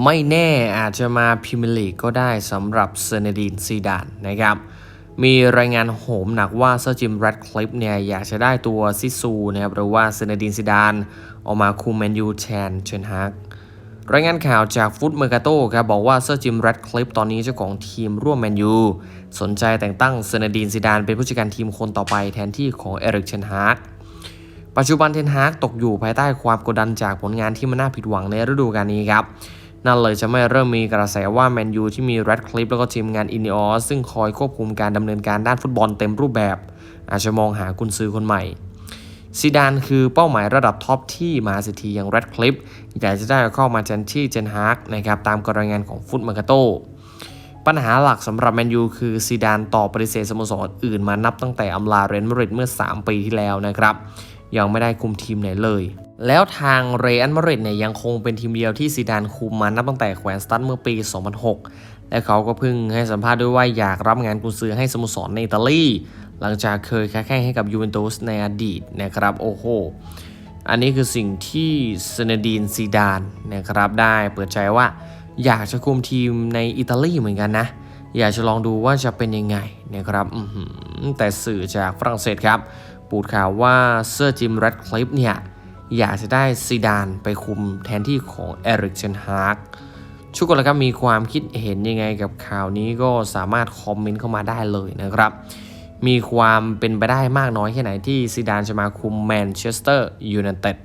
ไม่แน่อาจจะมาพรีเมียร์ลีกก็ได้สำหรับเซเนดีนซีดานนะครับ มีรายงานโหมหนักว่าเซอร์จิมแรดคลิปเนี่ยอยากจะได้ตัวซิซูนะครับหรือว่าเซเนดีนซีดานออกมาคุมแมนยูแทนเชนฮากรายงานข่าวจากฟุตเมอร์กาโต้ครับบอกว่าเซอร์จิมแรดคลิปตอนนี้เจ้าของทีมร่วมแมนยูสนใจแต่งตั้งเซเนดีนซีดานเป็นผู้จัดการทีมคนต่อไปแทนที่ของเอริกเชนฮากปัจจุบันเทนฮากตกอยู่ภายใต้ความกดดันจากผลงานที่มันน่าผิดหวังในฤดูกาลนี้ครับ นั่นเลยจะไม่เริ่มมีกระแสว่าแมนยูที่มีแรดคลิปแล้วก็ทีมงานอิน o อสซึ่งคอยควบคุมการดำเนินการด้านฟุตบอลเต็มรูปแบบ อาจจะมองหากุนซือคนใหม่ซีดานคือเป้าหมายระดับท็อปที่มาเศรษฐีอย่างแรดคลิปอยากจะได้เข้ามาแทนที่เจนฮาร์กนะครับตามกรายงานของฟุตมาร์กาโตปัญหาหลักสำหรับแมนยูคือซีดานต่อปฏิเสธสโมสรอื่นมานับตั้งแต่อำลาเรอัลมาริดเมื่อ 3 ปีที่แล้วนะครับ ยังไม่ได้คุมทีมไหนเลย แล้วทางเรอัลมาดริดเนี่ยยังคงเป็นทีมเดียวที่ซีดานคุมมานับตั้งแต่แขวนสตันเมื่อปี 2006 และเขาก็เพิ่งให้สัมภาษณ์ด้วยว่าอยากรับงานกุนซือให้สโมสรในอิตาลีหลังจากเคยค้าแข่งให้กับยูเวนตุสในอดีตนะครับโอ้โหอันนี้คือสิ่งที่เซเนดีนซีดานนะครับได้เปิดใจว่าอยากจะคุมทีมในอิตาลีเหมือนกันนะ อยากจะลองดูว่าจะเป็นยังไงนะครับแต่สื่อจากฝรั่งเศสครับ ปูดข่าวว่าเซอร์จิมแรดคลิปเนี่ย อยากจะได้ซีดานไปคุมแทนที่ของเอริกเชนฮาร์กทุกคนละครับมีความคิดเห็นยังไงกับข่าวนี้ก็สามารถคอมเมนต์เข้ามาได้เลยนะครับ มีความเป็นไปได้มากน้อยแค่ไหนที่ซีดานจะมาคุมแมนเชสเตอร์ยูไนเต็ด